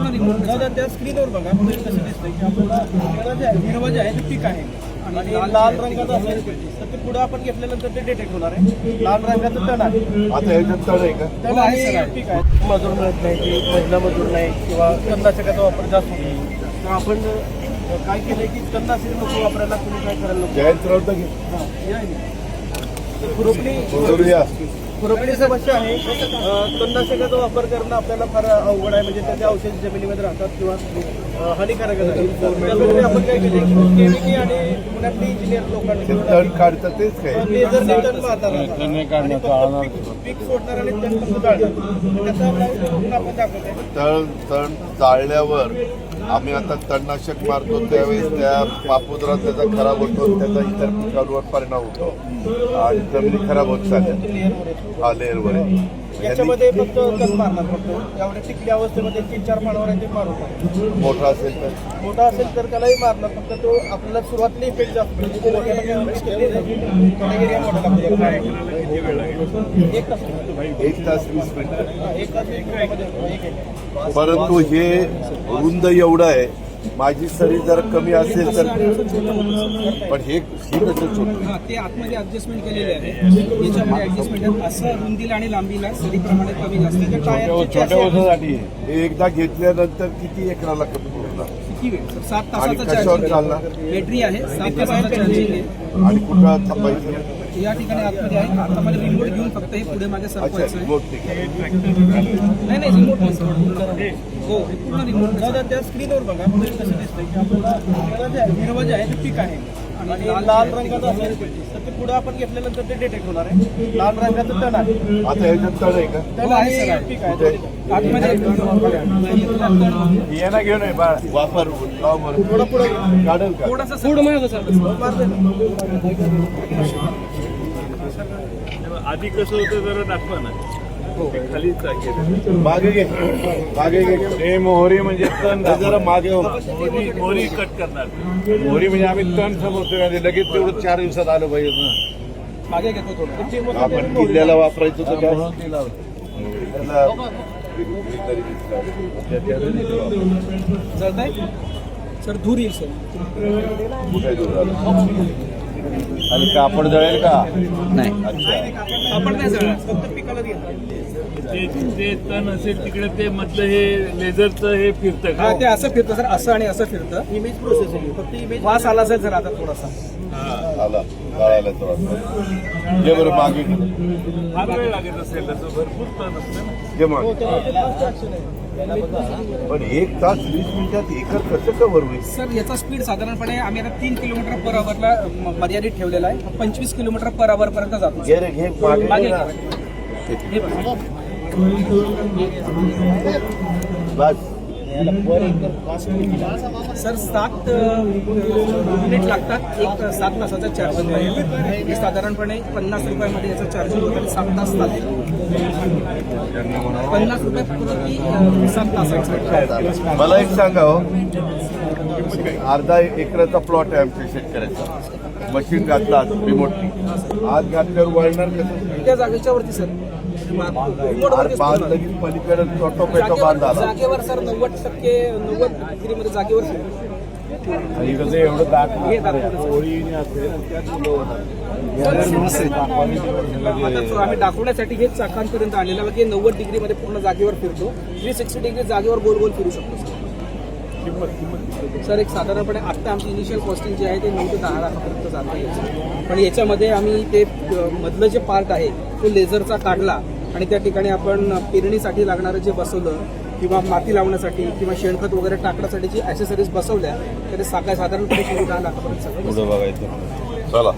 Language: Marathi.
पूर्ण रिमोट दादा त्या स्क्रीनवर बघा. कसं दिसतंय की आपल्याला हिरवा जे आहे हिरवा जे आहे ते पीक आहे. आणि लाल रंगाचं असेल तर ते पुढे आपण घेतल्यानंतर ते डिटेक्ट होणार आहे. लाल रंगाचं तण आहे. आता ह्याच्यात तळ आहे का? तण आहे पीक आहे. मजूर मिळत नाही की महिला मजूर नाही किंवा तणनाशकाचा वापर जास्त तर आपण काय केलंय की तणनाशक नको वापरायला तुम्ही काय करायला नको? जयंतराव तर घे. खुरपणी समस्या आहे तणनाशकाचा वापर करणं आपल्याला फार अवघड आहे म्हणजे त्याचे औषध जमिनीमध्ये राहतात किंवा हानिकारक आपण काय केले? केमिकी आणि पुण्यातली इंजिनियर लोकांनी ते मिळून तण काढतं तेच काय. लेझर तण पीक- सोडणार आणि तण जाळणार त्याचा आपण तण तण जाळल्यावर आम्ही आता तणनाशक मारतो त्यावेळेस त्या पापुद्रा त्याचा खराब होतो त्याचा इतर पिकांवर परिणाम होतो. आणि जमिनी खराब होत चालल्या. हा लेअरवर आहे. याच्यामध्ये फक्त तण मारणार फक्त? एवढ्या टिकली अवस्थेमध्ये तीन चार पानावर आहे ते मारू. मोठा असेल तर. मोठा असेल तर त्यालाही मारणार फक्त तो आपल्याला सुरुवातीला इफेक्ट जास्त म्हणजे. एक तास एक तास वीस मिनिटं. एक तास. परंतु हे रुंद एवढं आहे माझी सरी जर कमी असेल तर पण हे हे हा ते आतमध्ये ऍडजस्टमेंट केलेले आहे. याच्यामध्ये ऍडजस्टमेंट असं रुंदीला आणि लांबीला सरीप्रमाणे कमी जास्त chassis आहे. हे एकदा घेतल्यानंतर किती एकराला कमी होणार? किती वेळ? सर सात आणि तासाचा चार्जिंग बॅटरी आहे. सात तासाचा चार्जिंग आहे. आणि कुठं थांबायचं? या ठिकाणी आतमध्ये आहे. आता मला रिमोट घेऊन फक्त हे पुढे मागे सरकवायचं आहे. आहे. नाही नाही रिमोट नाही सर हो हे पूर्ण रिमोट त्या स्क्रीनवर बघा. कसं दिसतंय. की आपल्याला हिरवा जे आहे जे आहे ते पीक आहे. आणि लाल रंगाचं असेल तर ते पुढे आपण घेतल्यानंतर ते डिटेक्ट होणार आहे. लाल रंगाचं तण आहे. आता ह्याच्यात तळ आहे का? तण आहे पीक आहे. आतमध्ये येणं घेऊन बाळ. वापर लाव बरं. थोडं पुढे काढेल का? थोडासा पुढे मागं सर मारते ना. आधी कसं होतं जरा दाखवा ना. मागे घे. मागे घे. हे मोहरी म्हणजे तण हे जरा मागे हो. मोहरी मोहरी कट करणार. मोहरी म्हणजे आम्ही तण समजतो लगेच तेवढं चार दिवसात आलं पाहिजे. ना मागे घेतो थोडं. आपण किल्ल्याला वापरायचं तर काय सर धूर येईल सर? आणि कापड जळेल का? नाही. अच्छा. आपण नाही जळणार फक्त पिकाला घेणार ते तण असेल तिकडे ते मधलं हे लेझरचं हे फिरतं हा का ते असं फिरतं सर असं आणि असं फिरतं. इमेज प्रोसेसिंग फक्त इमेज वास आला असेल सर आता थोडासा. आला कळायला तर जे बरं मागे. घे. फार वेळ लागत असेल त्याचं भरपूर तण असतं ना. घे मागे. ऍक्शन आहे पण एक तास वीस मिनिटात एकर कसं कव्हर होईल? सर याचा स्पीड साधारणपणे आम्ही आता तीन किलोमीटर पर आवरला मर्यादित ठेवलेला आहे. पंचवीस किलोमीटर पर आवर पर्यंत जातो मागे. हे बघा. सर सात मिनिट लागतात. एक सात तासाचा चार्जिंग आहे हे साधारणपणे पन्नास रुपयामध्ये याचं चार्जिंग होतं. आणि सात तास चालेल. पन्नास रुपये प्रति अ, सात तासाचं मला एक सांगा हो. अर्धा एकराचा प्लॉट आहे आमच्या शेतकऱ्याचा. मशीन घातलात रिमोटनी आज घातल्यावर वळणार कसं त्या जागेच्या वरती सर. बांध. लगेच पलीकडे छोटो पेटो बांध जागेवर आला. जागेवर सर नव्वद टक्के नव्वद डिग्रीमध्ये जागेवर एवढं दाट आम्ही दाखवण्यासाठी हेच चाकांपर्यंत आणलेलं की नव्वद डिग्रीमध्ये पूर्ण जागेवर फिरतो. थ्री सिक्स्टी डिग्री जागेवर गोल गोल फिरू शकतो सर. सर एक साधारणपणे आत्ता आमची इनिशियल कॉस्टिंग जी आहे ते नऊ ते दहा लाखापर्यंत जातं याचं. पण याच्यामध्ये आम्ही ते मधलं जे पार्ट आहे तो लेझरचा काढला आणि त्या ठिकाणी आपण पेरणीसाठी लागणारं जे बसवलं किंवा माती लावण्यासाठी किंवा शेणखत वगैरे टाकण्यासाठी जी ॲसेसरीज बसवल्या तर ते साका साधारणपणे दहा लाखापर्यंत सगळं बघायचं चला